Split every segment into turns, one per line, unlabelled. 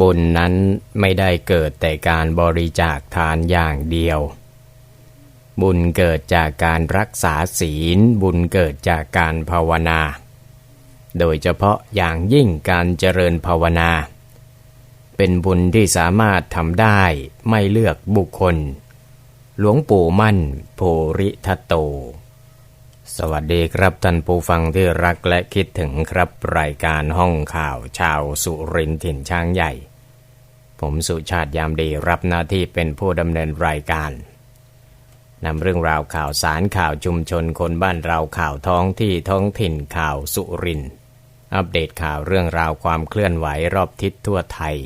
บุญนั้นไม่ได้เกิดแต่การบริจาคทานอย่างเดียว บุญเกิดจากการรักษาศีล บุญเกิดจากการภาวนา โดยเฉพาะอย่างยิ่งการเจริญภาวนา เป็นบุญที่สามารถทำได้ไม่เลือกบุคคล หลวงปู่มั่น โพริทัตโต สวัสดีครับท่านผู้ฟังที่รักและคิดถึงครับรายการห้องข่าวชาวสุรินถิ่นช้างใหญ่ ผมสุชาติยามดีรับหน้าที่เป็นผู้ดำเนินรายการนำเรื่องราวข่าวสารข่าวชุมชนคนบ้านเราข่าวท้องที่ท้องถิ่นข่าวสุรินอัปเดตข่าวเรื่องราวความเคลื่อนไหวรอบทิศทั่วไทย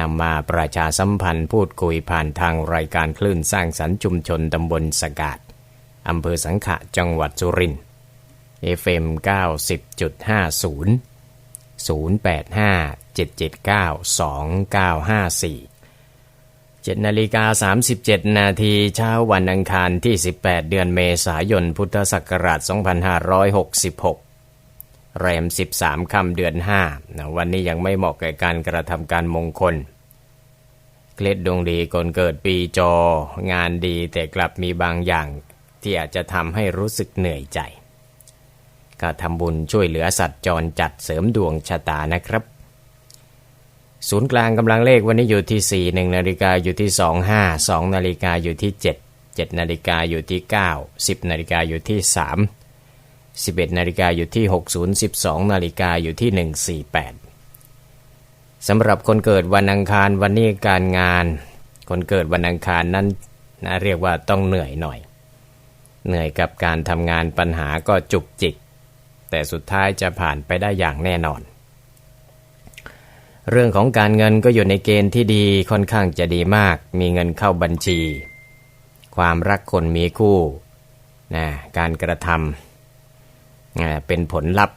นำมาประชาสัมพันธ์พูดคุยผ่านทางรายการคลื่นสร้างสรรค์ชุมชนตำบลสกาด อำเภอสังขะจังหวัดสุรินทร์ FM 90.50 085 779 2954 7นาฬิกา37 นาทีเช้าวันอังคารที่ 18 เดือนเมษายน พุทธศักราช 2566 แรม 13คำเดือน 5 นะวันนี้ยังไม่เหมาะแก่การกระทำการมงคล เคล็ดดวงดีคนเกิดปีจอ งานดีแต่กลับมีบางอย่าง ที่อาจจะทำให้รู้สึกเหนื่อยใจก็ทำบุญช่วยเหลือสัตว์จรจัดเสริมดวงชะตานะครับ ศูนย์กลางกำลังเลขวันนี้อยู่ที่ 4 1นาฬิกาอยู่ที่ 25 2นาฬิกาอยู่ที่ 7 7นาฬิกาอยู่ที่ 9 10นาฬิกาอยู่ที่ 3 11นาฬิกาอยู่ที่ 60 12นาฬิกาอยู่ที่ 148สำหรับคนเกิดวันอังคารวันนี้การงาน คนเกิดวันอังคารนั้นนะเรียกว่าต้องเหนื่อยหน่อย เหนื่อยกับการทำงานปัญหาก็จุกจิก แต่สุดท้ายจะผ่านไปได้อย่างแน่นอน เรื่องของการเงินก็อยู่ในเกณฑ์ที่ดีค่อนข้างจะดีมาก มีเงินเข้าบัญชี ความรักคนมีคู่นะการกระทำนะเป็นผลลัพธ์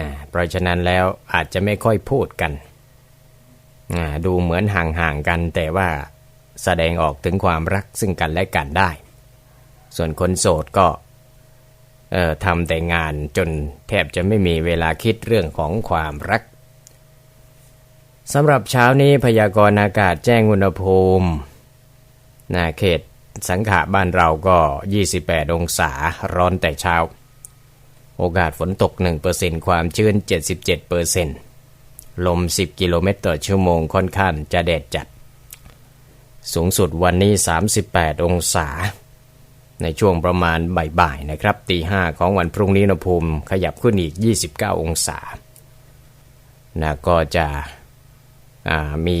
นะเพราะฉะนั้นแล้วอาจจะไม่ค่อยพูดกันนะดูเหมือนห่างๆกันแต่ว่าแสดงออกถึงความรักซึ่งกันและกันได้ ส่วนคนโสดก็ทำแต่งานจนแทบจะไม่มีเวลาคิดเรื่องของความรักสำหรับเช้านี้พยากรณ์อากาศแจ้งอุณหภูมินาเขตสังขะบ้านเราก็ 28 องศาร้อนแต่เช้า โอกาสฝนตก 1%ความชื้น 77%ลม 10 กิโลเมตรต่อชั่วโมงค่อนข้างจะแดดจัด สูงสุดวันนี้ 38 องศา ในช่วงประมาณบ่ายๆนะครับตีห้าของวันพรุ่งนี้อุณหภูมิขยับขึ้นอีก 29 องศานะก็จะมี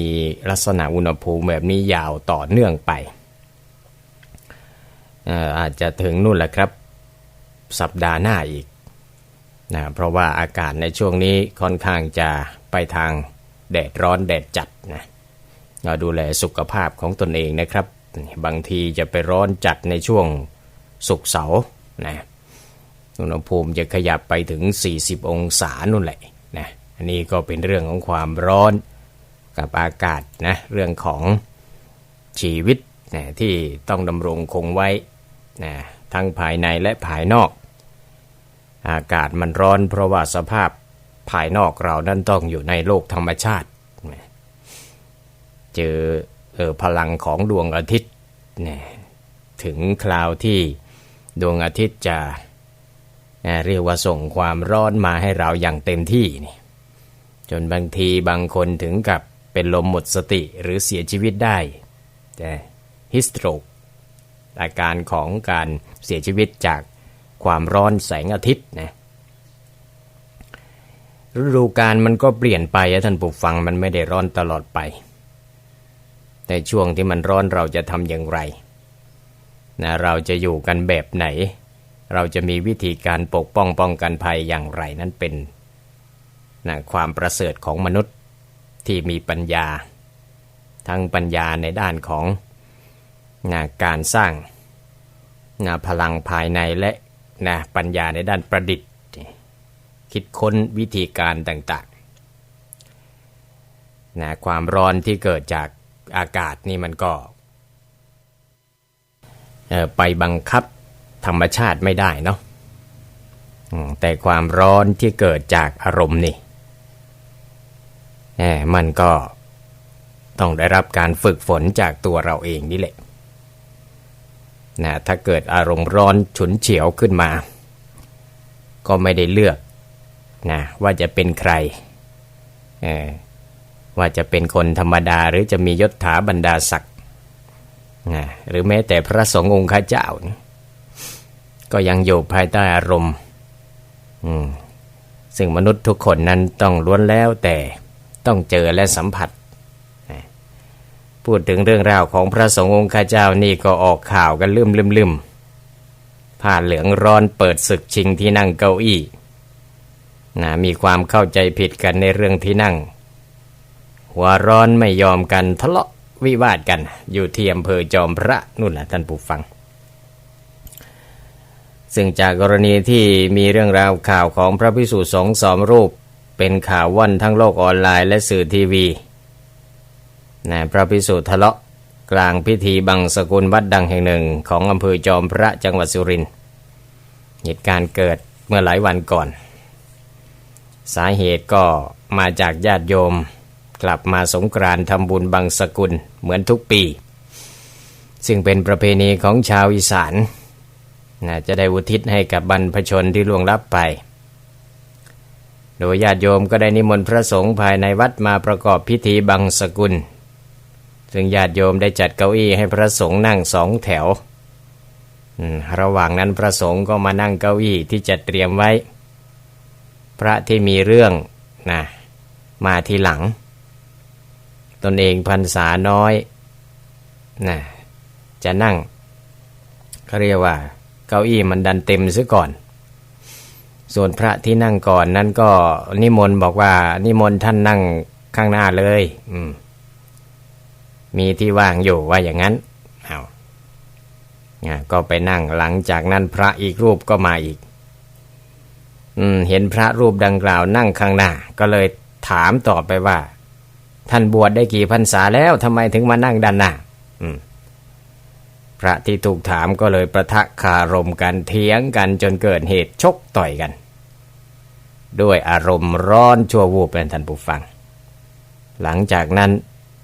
ลักษณะอุณหภูมิแบบนี้ยาวต่อเนื่องไป อาจจะถึงนู่นแหละครับสัปดาห์หน้าอีกนะเพราะว่าอากาศในช่วงนี้ค่อนข้างจะไปทางแดดร้อนแดดจัดนะเราดูแลสุขภาพของตนเองนะครับ บางทีจะไปร้อนจัดในช่วงสุกเสาร์นะอุณหภูมิจะขยับไปถึง 40 องศานู่นแหละนะอันนี้ก็เป็นเรื่องของความร้อนกับอากาศนะเรื่องของชีวิตนะที่ต้องดำรงคงไว้นะทั้งภายในและภายนอก อากาศมันร้อนเพราะว่าสภาพภายนอกเรานั้นต้องอยู่ในโลกธรรมชาติ เจอ พลังของดวงอาทิตย์นะถึงคราวที่ดวงอาทิตย์จะนะเรียกว่าส่งความร้อนมาให้เราอย่างเต็มที่นี่จนบางทีบางคนถึงกับเป็นลมหมดสติหรือเสียชีวิตได้แต่ฮิสโตรกอาการของการเสียชีวิตจากความร้อนแสงอาทิตย์นะฤดูกาลมันก็เปลี่ยนไปท่านผู้ฟังมันไม่ได้ร้อนตลอดไป แต่ช่วงที่มันร้อนเราจะทำอย่างไรนะเราจะอยู่กันแบบไหน เราจะมีวิธีการปกป้องป้องกันภัยอย่างไรนั้นเป็นนะความประเสริฐของมนุษย์ที่มีปัญญา ทั้งปัญญาในด้านของนะการสร้างนะพลังภายในและนะปัญญาในด้านประดิษฐ์ คิดค้นวิธีการต่างๆนะความร้อนที่เกิดจาก อากาศนี่มันก็ไปบังคับธรรมชาติไม่ได้เนาะแต่ความร้อนที่เกิดจากอารมณ์นี่มันก็ต้องได้รับการฝึกฝนจากตัวเราเองนี่แหละนะถ้าเกิดอารมณ์ร้อนฉุนเฉียวขึ้นมา ก็ไม่ได้เลือกนะว่าจะเป็นใคร ว่าจะเป็นคนธรรมดาหรือจะมียศถาบรรดาศักดิ์นะหรือแม้แต่พระสงฆ์องค์ข้าเจ้านี่ก็ยังอยู่ภายใต้อารมณ์ซึ่งมนุษย์ทุกคนนั้นต้องล้วนแล้วแต่ต้องเจอและสัมผัส พูดถึงเรื่องราวของพระสงฆ์องค์ข้าเจ้านี่ก็ออกข่าวกันลืมลืมลืมผ้าเหลืองร้อนเปิดศึกชิงที่นั่งเก้าอี้นะมีความเข้าใจผิดกันในเรื่องที่นั่ง หัวร้อนไม่ยอมกันทะเลาะวิวาทกันอยู่ที่อำเภอจอมพระนู่นแหละท่านผู้ฟัง ซึ่งจากกรณีที่มีเรื่องราวข่าวของพระพิสุสงฆ์สองรูป เป็นข่าวว่อนทั้งโลกออนไลน์และสื่อทีวีนะพระพิสุทะเลาะกลางพิธีบังสกุลวัดดังแห่งหนึ่งของอำเภอจอมพระจังหวัดสุรินทร์เหตุการณ์เกิดเมื่อหลายวันก่อน สาเหตุก็มาจากญาติโยม กลับมาสงกรานทำบุญบังสกุลเหมือนทุกปี ซึ่งเป็นประเพณีของชาวอีสานนะจะได้อุทิศให้กับบรรพชนที่ล่วงลับไป โดยญาติโยมก็ได้นิมนต์พระสงฆ์ภายในวัดมาประกอบพิธีบังสกุล ซึ่งญาติโยมได้จัดเก้าอี้ให้พระสงฆ์นั่งสองแถว ระหว่างนั้นพระสงฆ์ก็มานั่งเก้าอี้ที่จัดเตรียมไว้ พระที่มีเรื่องนะมาทีหลัง ตนเองพรรษาน้อยนะจะนั่งเขาเรียกว่า เก้าอี้มันดันเต็มซะก่อน ส่วนพระที่นั่งก่อนนั้นก็นิมนต์บอกว่านิมนต์ท่านนั่งข้างหน้าเลย อืม มีที่ว่างอยู่ว่าอย่างนั้นเอาก็ไปนั่งหลังจากนั้นพระอีกรูปก็มาอีกเห็นพระรูปดังกล่าวนั่งข้างหน้า ก็เลยถามต่อไปว่า ท่านบวชได้กี่พรรษาแล้วทำไมถึงมานั่งด้านหน้าพระที่ถูกถามก็เลยประทะคารมกันเถียงกันจนเกิดเหตุชกต่อยกัน ด้วยอารมณ์ร้อนชั่ววูบเป็นท่านผู้ฟัง หลังจากนั้น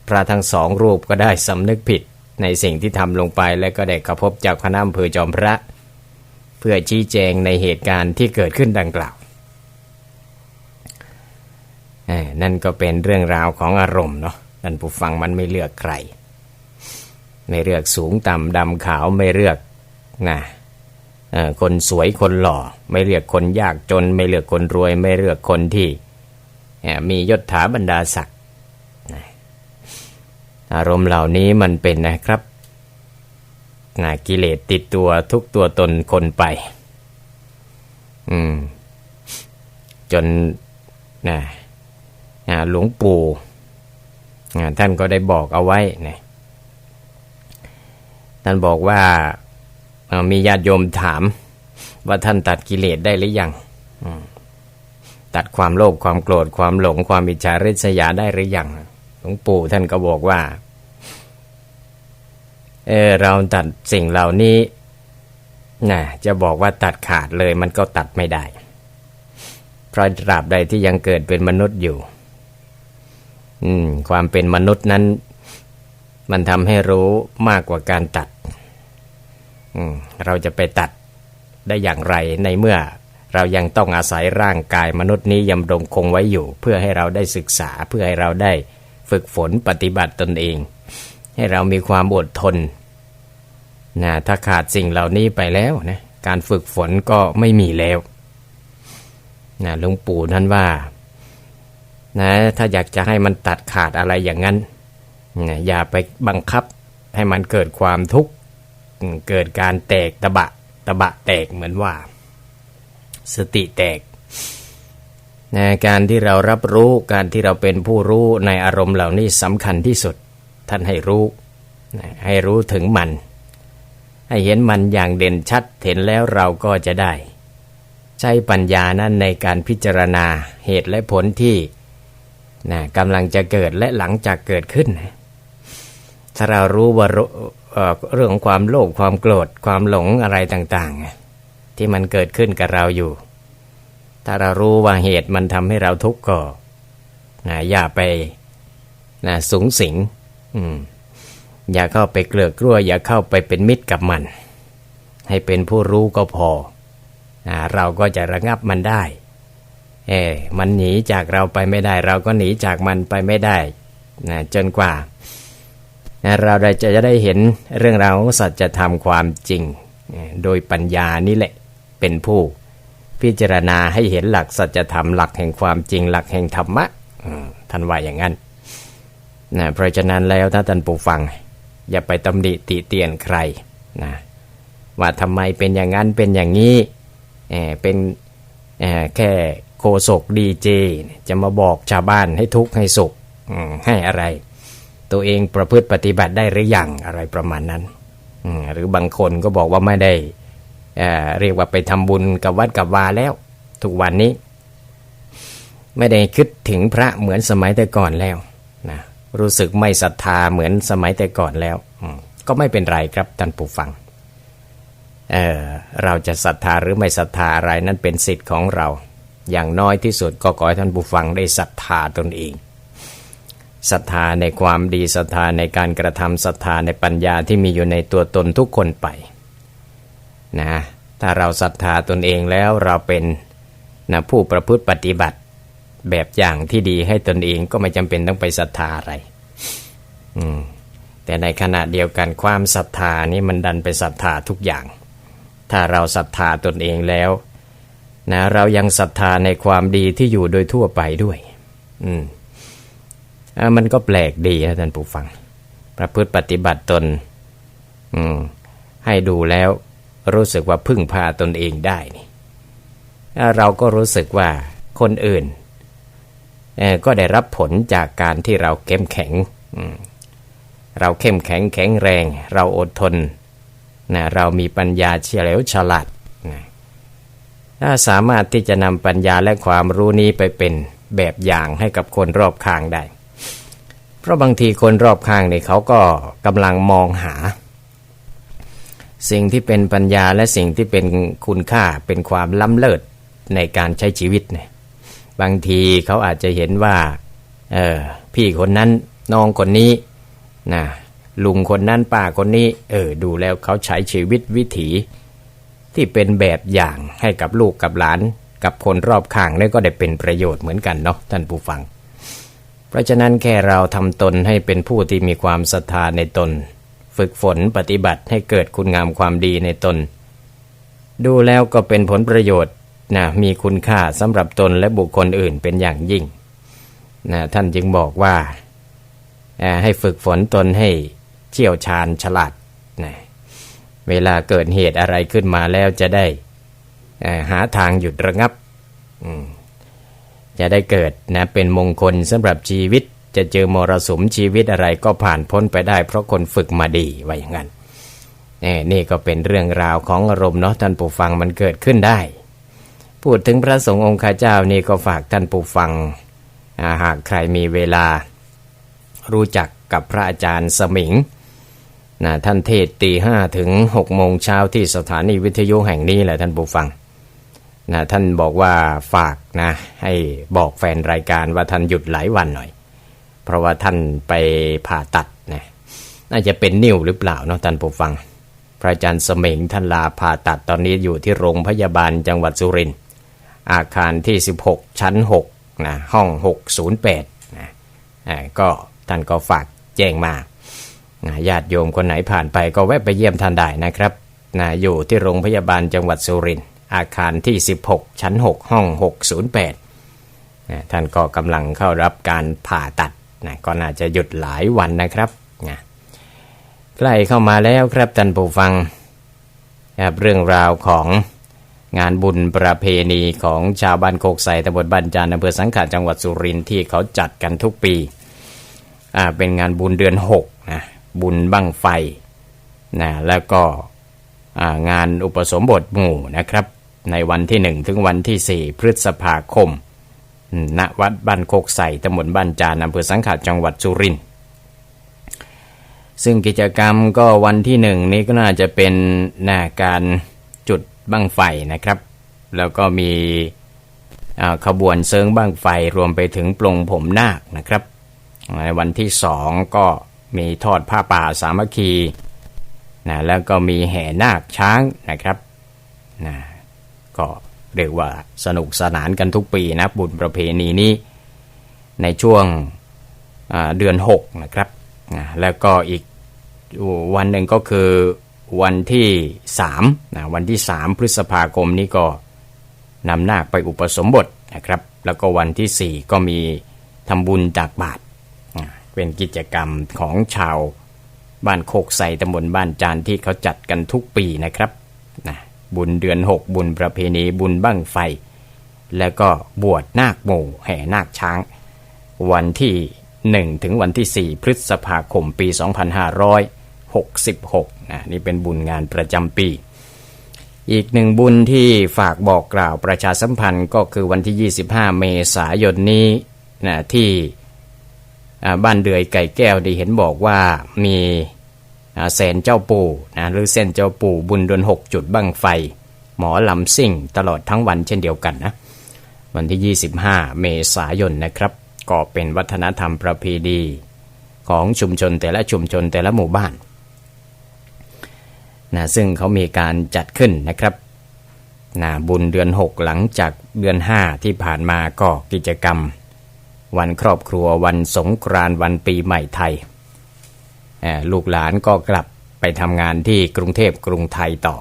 พระทั้งสองรูปก็ได้สำนึกผิดในสิ่งที่ทำลงไปและก็ได้ขพบจากคณะอำเภอจอมพระ เพื่อชี้แจงในเหตุการณ์ที่เกิดขึ้นดังกล่าว นั่นก็เป็นเรื่องราวของอารมณ์เนาะท่านผู้ฟังมันไม่เลือกใคร ไม่เลือกสูงต่ำดำขาวไม่เลือกนะคนสวยคนหล่อ ไม่เลือกคนยากจน ไม่เลือกคนรวย ไม่เลือกคนที่มียศถาบรรดาศักดิ์อารมณ์เหล่านี้มันเป็นนะครับนะกิเลสติดตัวทุกตัวตนคนไป อืม จนนะนะ หลวงปู่ท่านก็ได้บอกเอาไว้นะท่านบอกว่ามีญาติโยมถามว่าท่านตัดกิเลสได้หรือยังตัดความโลภความโกรธความหลงความอิจฉาริษยาได้หรือยังหลวงปู่ท่านก็บอกว่าเออเราตัดสิ่งเหล่านี้นะจะบอกว่าตัดขาดเลยมันก็ตัดไม่ได้ เพราะตราบใดที่ยังเกิดเป็นมนุษย์อยู่ อืม ความเป็นมนุษย์นั้น มันทำให้รู้มากกว่าการตัด อืม เราจะไปตัดได้อย่างไรในเมื่อเรายังต้องอาศัยร่างกายมนุษย์นี้ยำรงคงไว้อยู่ เพื่อให้เราได้ศึกษาเพื่อให้เราได้ฝึกฝนปฏิบัติตนเอง ให้เรามีความอดทนนะถ้าขาดสิ่งเหล่านี้ไปแล้วนะการฝึกฝนก็ไม่มีแล้วนะหลวงปู่ท่านว่า นะถ้าอยากจะให้มันตัดขาดอะไรอย่างนั้นนะอย่าไปบังคับให้มันเกิดความทุกข์เกิดการแตกตะบะตะบะแตกเหมือนว่า สติแตกนะการที่เรารับรู้การที่เราเป็นผู้รู้ในอารมณ์เหล่านี้สำคัญที่สุด ท่านให้รู้ให้รู้ถึงมัน ให้เห็นมันอย่างเด่นชัดเห็นแล้วเราก็จะได้ ใช้ปัญญานั้นในการพิจารณาเหตุและผลที่ นะกำลังจะเกิดและหลังจากเกิดขึ้นถ้าเรารู้ว่าเรื่องของความโลภความโกรธความหลงอะไรต่างๆ ที่มันเกิดขึ้นกับเราอยู่ ถ้าเรารู้ว่าเหตุมันทำให้เราทุกข์ก็นะอย่าไปนะสูงสิงอย่าเข้าไปเกลือกลัว อย่าเข้าไปเป็นมิตรกับมัน ให้เป็นผู้รู้ก็พอ เราก็จะระงับมันได้ เออมันหนีจากเราไปไม่ได้ เราก็หนีจากมันไปไม่ได้นะจนกว่า เราได้จะจะได้เห็นเรื่องราวของสัจธรรมความจริง โดยปัญญานี่แหละเป็นผู้ พิจารณาให้เห็นหลักสัจธรรมหลักแห่งความจริง หลักแห่งธรรมะท่านว่าอย่างนั้นนะเพราะฉะนั้นแล้วถ้าท่านผู้ฟัง อย่าไปตำหนิติเตียนใครนะว่าทำไมเป็นอย่างนั้นเป็นอย่างนี้เเป็นแค่ โคศกดีเจจะมาบอกชาวบ้านให้ทุกข์ให้สุขให้อะไร ตัวเองประพฤติปฏิบัติได้หรือยังอะไรประมาณนั้น หรือบางคนก็บอกว่าไม่ได้เเรียกว่าไปทำบุญกับวัดกับวาแล้ว ทุกวันนี้ ไม่ได้คิดถึงพระเหมือนสมัยแต่ก่อนแล้วนะรู้สึกไม่ศรัทธาเหมือนสมัยแต่ก่อนแล้วก็ไม่เป็นไรครับท่านผู้ฟังเเราจะศรัทธาหรือไม่ศรัทธาอะไรนั้นเป็นสิทธิ์ของเรา อย่างน้อยที่สุดก็ขอให้ท่านผู้ฟังได้ศรัทธาตนเองศรัทธาในความดีศรัทธาในการกระทำศรัทธาในปัญญาที่มีอยู่ในตัวตนทุกคนไปนะถ้าเราศรัทธาตนเองแล้วเราเป็นนะผู้ประพฤติปฏิบัติแบบอย่างที่ดีให้ตนเองก็ไม่จำเป็นต้องไปศรัทธาอะไรอืมแต่ในขณะเดียวกันความศรัทธานี่มันดันไปศรัทธาทุกอย่าง ถ้าเราศรัทธาตนเองแล้ว นะเรายังศรัทธาในความดีที่อยู่โดยทั่วไปด้วย อืมมันก็แปลกดีนะท่านผู้ฟัง ประพฤติปฏิบัติตน อืม ให้ดูแล้วรู้สึกว่าพึ่งพาตนเองได้นี่เราก็รู้สึกว่าคนอื่นก็ได้รับผลจากการที่เราเข้มแข็ง เราเข้มแข็งแข็งแรง เราอดทนนะเรามีปัญญาเฉลียวฉลาด ถ้าสามารถที่จะนำปัญญาและความรู้นี้ไปเป็นแบบอย่างให้กับคนรอบข้างได้ เพราะบางทีคนรอบข้างเนี่ยเขาก็กำลังมองหา สิ่งที่เป็นปัญญาและสิ่งที่เป็นคุณค่าเป็นความล้ำเลิศในการใช้ชีวิตเนี่ยบางทีเขาอาจจะเห็นว่าเออพี่คนนั้นน้องคนนี้นะลุงคนนั้นป้าคนนี้ เออดูแล้วเขาใช้ชีวิตวิถี ที่เป็นแบบอย่างให้กับลูกกับหลาน กับคนรอบข้างนี่ก็ได้เป็นประโยชน์เหมือนกันเนาะท่านผู้ฟัง เพราะฉะนั้นแค่เราทำตนให้เป็นผู้ที่มีความศรัทธาในตน ฝึกฝนปฏิบัติให้เกิดคุณงามความดีในตน ดูแล้วก็เป็นผลประโยชน์นะมีคุณค่าสำหรับตนและบุคคลอื่นเป็นอย่างยิ่งนะท่านจึงบอกว่าให้ฝึกฝนตนให้เชี่ยวชาญฉลาดนะ เวลาเกิดเหตุอะไรขึ้นมาแล้วจะได้หาทางหยุดระงับ จะได้เกิดนะเป็นมงคลสำหรับชีวิต จะเจอมรสุมชีวิตอะไรก็ผ่านพ้นไปได้ เพราะคนฝึกมาดีว่าอย่างนั้นนี่ก็เป็นเรื่องราวของอารมณ์เนาะท่านผู้ฟังมันเกิดขึ้นได้ พูดถึงพระสงฆ์องค์ข้าเจ้านี่ก็ฝากท่านผู้ฟังหากใครมีเวลา รู้จักกับพระอาจารย์สมิง นะท่านเทศตีห้าถึงหกโมงเช้าที่สถานีวิทยุแห่งนี้แหละท่านผู้ฟังนะท่านบอกว่าฝากนะให้บอกแฟนรายการว่าท่านหยุดหลายวันหน่อย เพราะว่าท่านไปผ่าตัดนะน่าจะเป็นนิ่วหรือเปล่าเนาะท่านผู้ฟัง พระอาจารย์สมิงท่านลาผ่าตัดตอนนี้อยู่ที่โรงพยาบาลจังหวัดสุรินทร์อาคารที่ 16 ชั้น6นะห้อง 608นะก็ท่านก็ฝากแจ้งมา ญาติโยมคนไหนผ่านไปก็แวะไปเยี่ยมท่านได้นะครับนะอยู่ที่โรงพยาบาลจังหวัดสุรินทร์อาคารที่ 16 ชั้น 6 ห้อง 608นะท่านก็กำลังเข้ารับการผ่าตัดนะก็น่าจะหยุดหลายวันนะครับนะใกล้เข้ามาแล้วครับท่านผู้ฟังครับเรื่องราวของงานบุญประเพณีของชาวบ้านโคกใสตำบลบ้านจานอำเภอสังขาจังหวัดสุรินทร์ที่เขาจัดกันทุกปี เป็นงานบุญเดือน6นะ บุญบั้งไฟนะแล้วก็งานอุปสมบทหมู่นะครับ ในวันที่ 1 ถึงวันที่ 4 พฤษภาคม ณวัดบ้านโคกใส่ตำบลบ้านจานอำเภอสังขาจังหวัดสุรินทร์ซึ่งกิจกรรมก็วันที่หนึ่งนี้ก็น่าจะเป็นนาการจุดบั้งไฟนะครับ แล้วก็มีขบวนเซิงบั้งไฟรวมไปถึงปลงผมนาคนะครับ ในวันที่สองก็ มีทอดผ้าป่าสามัคคีนะแล้วก็มีแห่นาคช้างนะครับนะก็เรียกว่าสนุกสนานกันทุกปีนะบุญประเพณีนี้ ในช่วงเดือน 6 นะครับนะแล้วก็อีกวันหนึ่งก็คือวันที่3นะวันที่ 3 พฤษภาคมนี้ก็นำนาคไปอุปสมบทนะครับ แล้วก็วันที่ 4 ก็มีทำบุญจากบาท เป็นกิจกรรมของชาวบ้านโคกใสตำบลบ้านจานที่เขาจัดกันทุกปีนะครับนะบุญเดือน6บุญประเพณีบุญบั้งไฟ แล้วก็บวชนาคโมแห่นาคช้าง วันที่1ถึงวันที่4พฤษภาคมปี 2566นะนี่เป็นบุญงานประจำปี อีกหนึ่งบุญที่ฝากบอกกล่าวประชาสัมพันธ์ก็คือวันที่ 25 เมษายนนี้นะที่ บ้านเดือยไก่แก้วได้เห็นบอกว่ามีแสนเจ้าปู่นะหรือเส้นเจ้าปู่บุญเดือนหกจุดบั้งไฟ หมอลำซิ่งตลอดทั้งวันเช่นเดียวกันนะวันที่ 25 เมษายนนะครับ ก็เป็นวัฒนธรรมประเพณีของชุมชนแต่ละชุมชนแต่ละหมู่บ้านนะซึ่งเขามีการจัดขึ้นนะครับนะบุญเดือน 6 หลังจากเดือน 5 ที่ผ่านมาก็กิจกรรม วันครอบครัววันสงกรานต์วันปีใหม่ไทย ลูกหลานก็กลับไปทำงานที่กรุงเทพกรุงไทยต่อ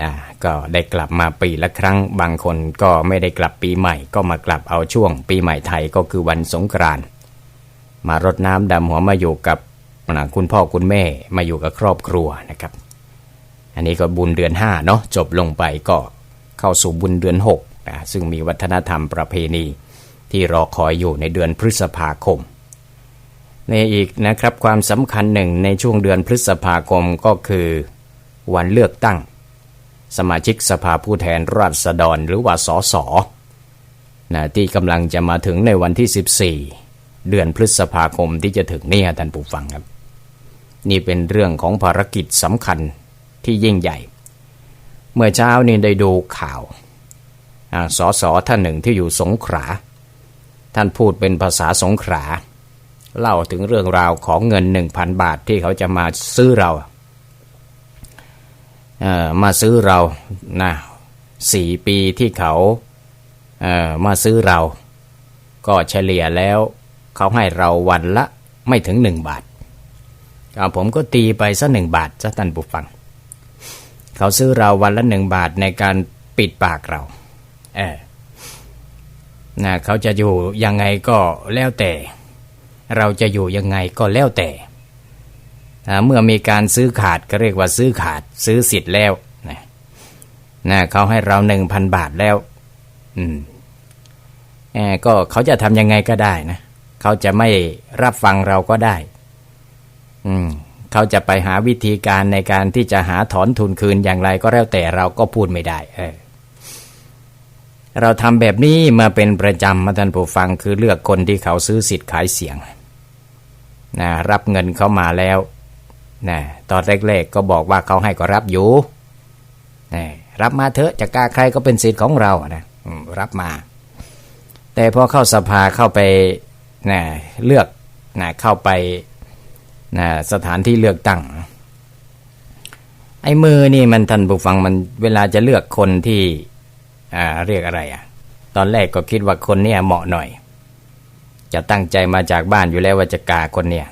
นะก็ได้กลับมาปีละครั้ง บางคนก็ไม่ได้กลับปีใหม่ ก็มากลับเอาช่วง ปีใหม่ไทยก็คือวันสงกรานต์มารดน้ำดำหัวมาอยู่กับคุณพ่อคุณแม่มาอยู่กับครอบครัวนะครับ อันนี้ก็บุญเดือน5เนาะจบลงไปก็เข้าสู่บุญเดือน6นะซึ่งมีวัฒนธรรมประเพณี ที่รอคอยอยู่ในเดือนพฤษภาคม ในอีกนะครับความสำคัญหนึ่งในช่วงเดือนพฤษภาคมก็คือ วันเลือกตั้ง สมาชิกสภาผู้แทนราษฎรหรือว่าสสนะที่กำลังจะมาถึงในวันที่ 14 เดือนพฤษภาคมที่จะถึงนี่ท่านผู้ฟังครับ นี่เป็นเรื่องของภารกิจสำคัญที่ยิ่งใหญ่ เมื่อเช้านี้ได้ดูข่าวสสท่านหนึ่งที่อยู่สงขลา ท่านพูดเป็นภาษาสงขลาเล่าถึงเรื่องราวของเงินหนึ่งพันบาทที่เขาจะมาซื้อเราเามาซื้อเรานะสี่ปีที่เขาเมาซื้อเรา ก็เฉลี่ยแล้ว เขาให้เราวันละไม่ถึงหนึ่งบาทผมก็ตีไปสักหนึ่งบาทซะท่านผู้ฟัง เขาซื้อเราวันละหนึ่งบาทในการปิดปากเรา เออ นะเขาจะอยู่ยังไงก็แล้วแต่ เราจะอยู่ยังไงก็แล้วแต่ เมื่อมีการซื้อขาดก็เรียกว่าซื้อขาด ซื้อสิทธิ์แล้วนะนะเขาให้เราหนึ่งพันบาทแล้ว อืมก็เขาจะทำยังไงก็ได้นะเขาจะไม่รับฟังเราก็ได้ อืมเขาจะไปหาวิธีการในการที่จะหาถอนทุนคืนอย่างไรก็แล้วแต่เราก็พูดไม่ได้ เออ เราทำแบบนี้มาเป็นประจำมาท่านผู้ฟังคือเลือกคนที่เขาซื้อสิทธิ์ขายเสียงนะรับเงินเขามาแล้วนะตอนแรกๆก็บอกว่าเขาให้ก็รับอยู่นะรับมาเถอะจะกล้าใครก็เป็นสิทธิ์ของเรานะรับมา แต่พอเข้าสภาเข้าไปนะเลือกนะเข้าไปนะสถานที่เลือกตั้ง ไอ้มือนี่มันท่านผู้ฟังมันเวลาจะเลือกคนที่ อ่าเรียกอะไรอะ ตอนแรกก็คิดว่าคนเนี้ยเหมาะหน่อย จะตั้งใจมาจากบ้านอยู่แล้วว่าจะกาคนเนี้ย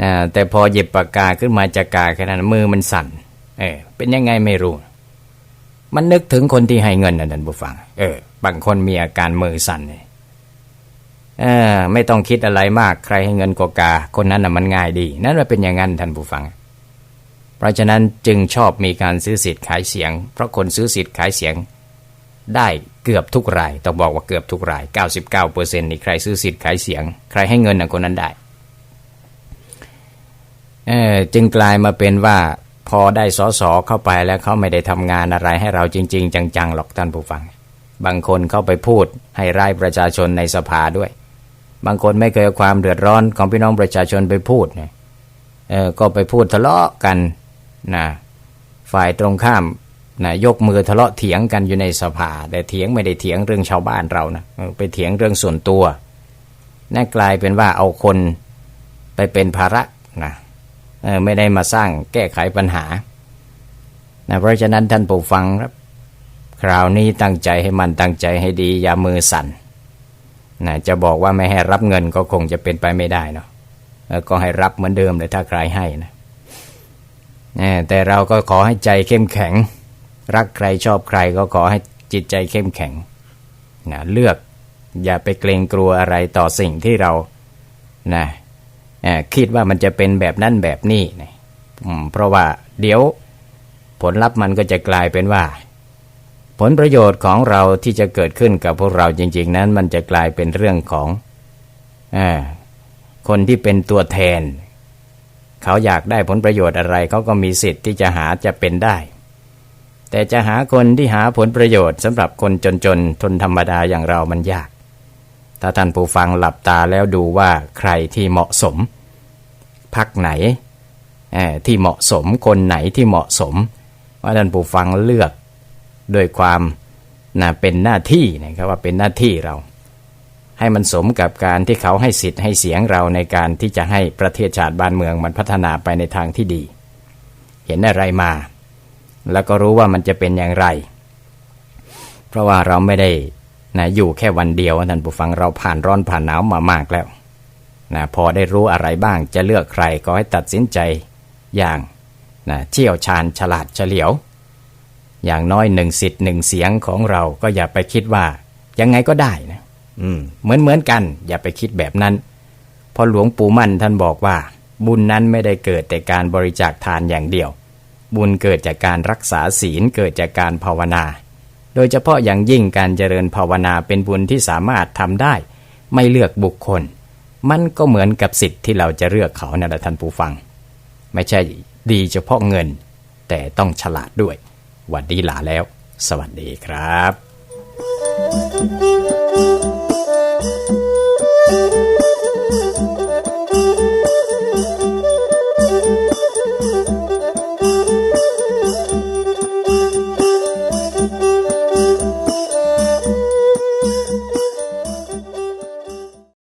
นะแต่พอหยิบปากกาขึ้นมาจะกาแค่นั้นมือมันสั่น เออ เป็นยังไงไม่รู้ มันนึกถึงคนที่ให้เงินนั่นบุฟัง เออ บางคนมีอาการมือสั่นเลยเออไม่ต้องคิดอะไรมากใครให้เงินกกา คนนั้นน่ะมันง่ายดี นั่นว่าเป็นอย่างนั้นท่านผู้ฟัง เพราะฉะนั้นจึงชอบมีการซื้อสิทธิ์ขายเสียง เพราะคนซื้อสิทธิ์ขายเสียง ได้เกือบทุกราย ต้องบอกว่าเกือบทุกราย 99%นี่ใครซื้อสิทธิ์ขายเสียง ใครให้เงินนะคนนั้นได้จึงกลายมาเป็นว่าพอได้สอสอเข้าไปแล้วเขาไม่ได้ทำงานอะไรให้เราจริง ๆ จังๆหรอกท่านผู้ฟัง บางคนเข้าไปพูดให้ร้ายประชาชนในสภาด้วย บางคนไม่เคยเอาความเดือดร้อนของพี่น้องประชาชนไปพูดเนี่ยก็ไปพูดทะเลาะกันนะฝ่ายตรงข้าม นะยกมือทะเลาะเถียงกันอยู่ในสภา แต่เถียงไม่ได้เถียงเรื่องชาวบ้านเรานะไปเถียงเรื่องส่วนตัวนั่นกลายเป็นว่าเอาคนไปเป็นภาระนะเออไม่ได้มาสร้างแก้ไขปัญหานะเพราะฉะนั้นท่านผู้ฟังครับ คราวนี้ตั้งใจให้มันตั้งใจให้ดี อย่ามือสั่นนะจะบอกว่าไม่ให้รับเงินก็คงจะเป็นไปไม่ได้เนาะก็ให้รับเหมือนเดิมเลยถ้าใครให้นะแต่เราก็ขอให้ใจเข้มแข็ง รักใครชอบใครก็ขอให้จิตใจเข้มแข็งนะเลือกอย่าไปเกรงกลัวอะไรต่อสิ่งที่เรานะคิดว่ามันจะเป็นแบบนั้นแบบนี้นะเพราะว่าเดี๋ยวผลลัพธ์มันก็จะกลายเป็นว่า ผลประโยชน์ของเราที่จะเกิดขึ้นกับพวกเราจริง ๆ นั้น มันจะกลายเป็นเรื่องของอคนที่เป็นตัวแทน เขาอยากได้ผลประโยชน์อะไรเขาก็มีสิทธิ์ที่จะหาจะเป็นได้ แต่จะหาคนที่หาผลประโยชน์สำหรับคนจนๆทนธรรมดาอย่างเรามันยาก ถ้าท่านผู้ฟังหลับตาแล้วดูว่าใครที่เหมาะสม พักไหนเอ่อที่เหมาะสมคนไหนที่เหมาะสม ว่าท่านผู้ฟังเลือกด้วยความนะเป็นหน้าที่นะครับว่าเป็นหน้าที่เรา ให้มันสมกับการที่เขาให้สิทธิ์ให้เสียงเราในการที่จะให้ประเทศชาติบ้านเมืองมันพัฒนาไปในทางที่ดี เห็นอะไรมา แล้วก็รู้ว่ามันจะเป็นอย่างไร เพราะว่าเราไม่ได้นะอยู่แค่วันเดียวท่านผู้ฟังเราผ่านร้อนผ่านหนาวมามากแล้วนะพอได้รู้อะไรบ้างจะเลือกใครก็ให้ตัดสินใจอย่างนะเชี่ยวชาญฉลาดเฉลียว อย่างน้อยหนึ่งสิทธิ์หนึ่งเสียงของเราก็อย่าไปคิดว่ายังไงก็ได้นะอืมเหมือนเหมือนกัน อย่าไปคิดแบบนั้นเพราะหลวงปู่มั่นท่านบอกว่า บุญนั้นไม่ได้เกิดแต่การบริจาคทานอย่างเดียว บุญเกิดจากการรักษาศีลเกิดจากการภาวนา โดยเฉพาะอย่างยิ่งการเจริญภาวนาเป็นบุญที่สามารถทำได้ ไม่เลือกบุคคล มันก็เหมือนกับสิทธิ์ที่เราจะเลือกเขานะท่านผู้ฟัง ไม่ใช่ดีเฉพาะเงิน แต่ต้องฉลาดด้วย วัดดีหลาแล้ว สวัสดีครับ